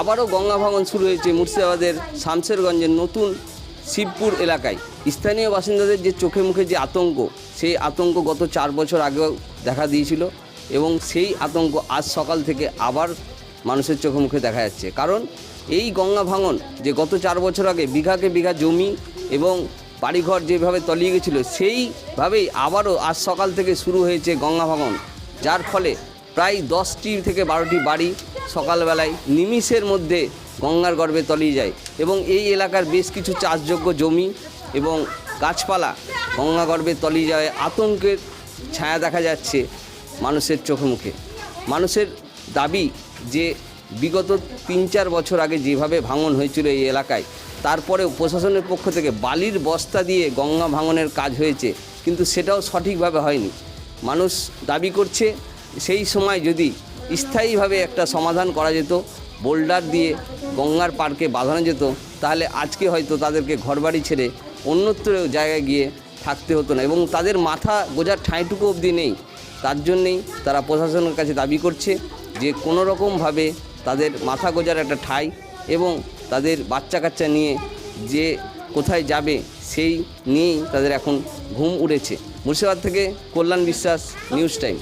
আবারও গঙ্গা ভাঙন শুরু হয়েছে মুর্শিদাবাদের শামশেরগঞ্জের নতুন শিবপুর এলাকায়। স্থানীয় বাসিন্দাদের যে চোখে মুখে যে আতঙ্ক, সেই আতঙ্ক গত চার বছর আগেও দেখা দিয়েছিল এবং সেই আতঙ্ক আজ সকাল থেকে আবার মানুষের চোখে মুখে দেখা যাচ্ছে। কারণ এই গঙ্গা ভাঙন যে গত চার বছর আগে বিঘাকে বিঘা জমি এবং বাড়িঘর যেভাবে তলিয়ে গেছিল, সেইভাবেই আবারও আজ সকাল থেকে শুরু হয়েছে গঙ্গা ভাঙন। যার ফলে প্রায় দশটি থেকে বারোটি বাড়ি সকালবেলায় নিমিষের মধ্যে গঙ্গার গর্ভে তলিয়ে যায় এবং এই এলাকার বেশ কিছু চাষযোগ্য জমি এবং গাছপালা গঙ্গা গর্ভে তলিয়ে যাওয়ায় আতঙ্কের ছায়া দেখা যাচ্ছে মানুষের চোখে মুখে। মানুষের দাবি যে বিগত তিন চার বছর আগে যেভাবে ভাঙন হয়েছিল এই এলাকায়, তারপরেও প্রশাসনের পক্ষ থেকে বালির বস্তা দিয়ে গঙ্গা ভাঙনের কাজ হয়েছে, কিন্তু সেটাও সঠিকভাবে হয়নি। মানুষ দাবি করছে, সেই সময় যদি স্থায়ীভাবে একটা সমাধান করা যেত, বোল্ডার দিয়ে গঙ্গার পার্কে বাঁধানো যেত, তাহলে আজকে হয়তো তাদেরকে ঘরবাড়ি ছেড়ে অন্যত্র জায়গায় গিয়ে থাকতে হতো না এবং তাদের মাথা গোজার ঠাঁইটুকু অবধি নেই। তার জন্যেই তারা প্রশাসনের কাছে দাবি করছে যে কোনো রকমভাবে তাদের মাথা গোজার একটা ঠাঁই এবং তাদের বাচ্চা কাচ্চা নিয়ে যে কোথায় যাবে সেই নিয়েই তাদের এখন ঘুম উড়েছে মুর্শিদাবাদ থেকে কল্যাণ বিশ্বাস, নিউজ টাইম।